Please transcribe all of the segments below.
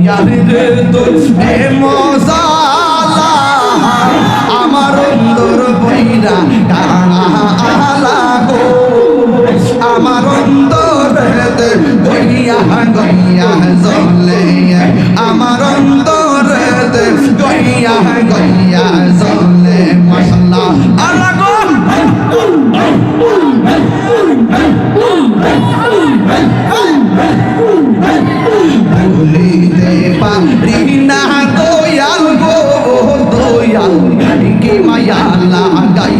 ইয়ারে তো এ মজা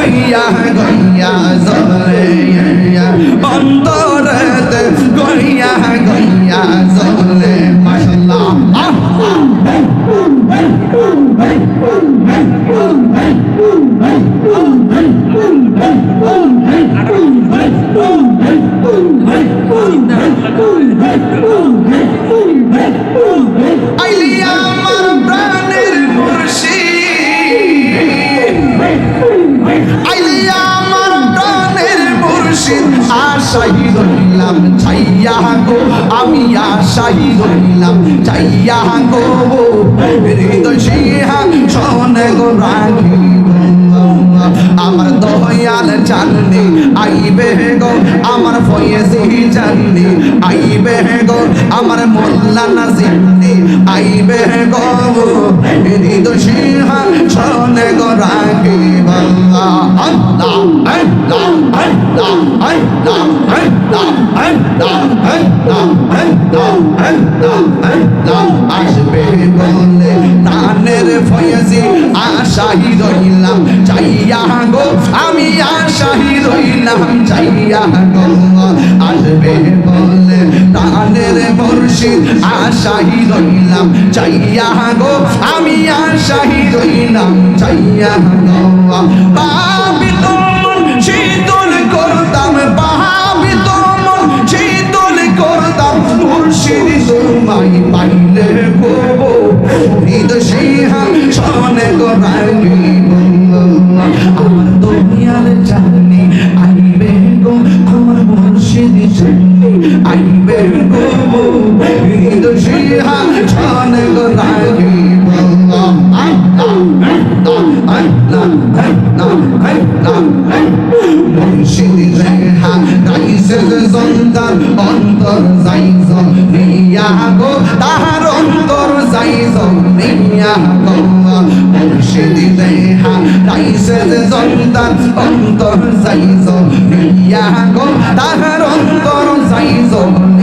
গইয়া গইয়া জরে অন্তরে গইয়া গইয়া জরে মাশাল্লাহ Oh, মুর্শিদ আশাই রইলাম ছাইয়া গো আমি গো হৃদয় সিহা শোনে গো আমার দয়াল জাননি আইবে গো আমার ফয়েজি জাননি আইবে গো আমার মোল্লা নাজিমনি আইবে গো হৃদয় সিহা শোনে গো রাখিব আল্লাহ আল্লাহ আসবে বলে রইলাম চাইয়া গো আমি আশাহি রইলাম চাইয়া গো আসবে বলে নানের চাইয়া গো আমি আশাহি রইলাম চাইয়া গো বাবা তোমায় পাইলে গো, হৃদয় সিংহা শোনে গো রাগিব আমার দুনিয়ার জানি আইবে গো, আমার মুর্শিদ জানি আইবে গো। হৃদয় সিংহা শোনে গো রাগিব মুর্শিদ রেহা রাইসের জন্দার অন্তর নিয়া গো তাহার অন্তর যাই জমিয়া কমা মুর্শিদ দেহা রাইসে যে জন্তার অন্তর যাই জমিয়া গো তাহার অন্তর যাই জমিয়া